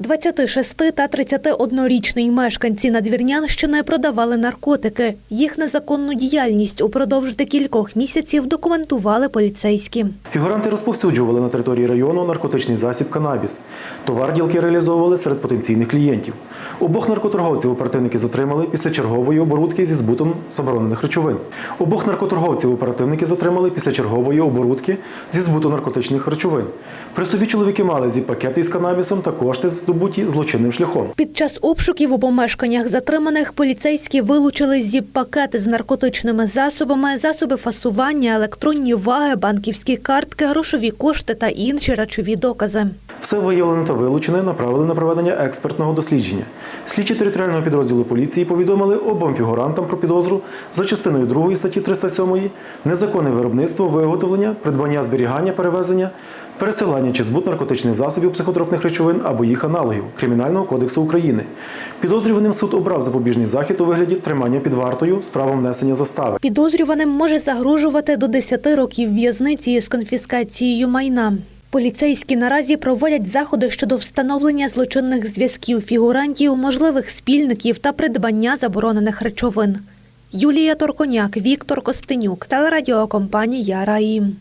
26 та 31-річний мешканці Надвірнянщини продавали наркотики. Їх незаконну діяльність упродовж декількох місяців документували поліцейські. Фігуранти розповсюджували на території району наркотичний засіб канабіс. Товар ділки реалізовували серед потенційних клієнтів. Обох наркоторговців оперативники затримали після чергової оборудки зі збутом заборонених речовин. Обох наркоторговців оперативники затримали після чергової оборудки зі збуту наркотичних речовин. При собі чоловіки мали зі пакети із канабісом та кошти, здобуті злочинним шляхом. Під час обшуків у помешканнях затриманих поліцейські вилучили зіп-пакети з наркотичними засобами, засоби фасування, електронні ваги, банківські картки, грошові кошти та інші речові докази. Все виявлене та вилучене направили на проведення експертного дослідження. Слідчі територіального підрозділу поліції повідомили обом фігурантам про підозру за частиною 2 статті 307 незаконне виробництво, виготовлення, придбання, зберігання, перевезення, пересилання чи збут наркотичних засобів психотропних речовин або їх аналогів Кримінального кодексу України. Підозрюваним суд обрав запобіжний захід у вигляді тримання під вартою з правом внесення застави. Підозрюваним може загрожувати до 10 років в'язниці з конфіскацією майна. Поліцейські наразі проводять заходи щодо встановлення злочинних зв'язків фігурантів, можливих спільників та придбання заборонених речовин. Юлія Торконяк, Віктор Костенюк, телерадіокомпанія Раїм.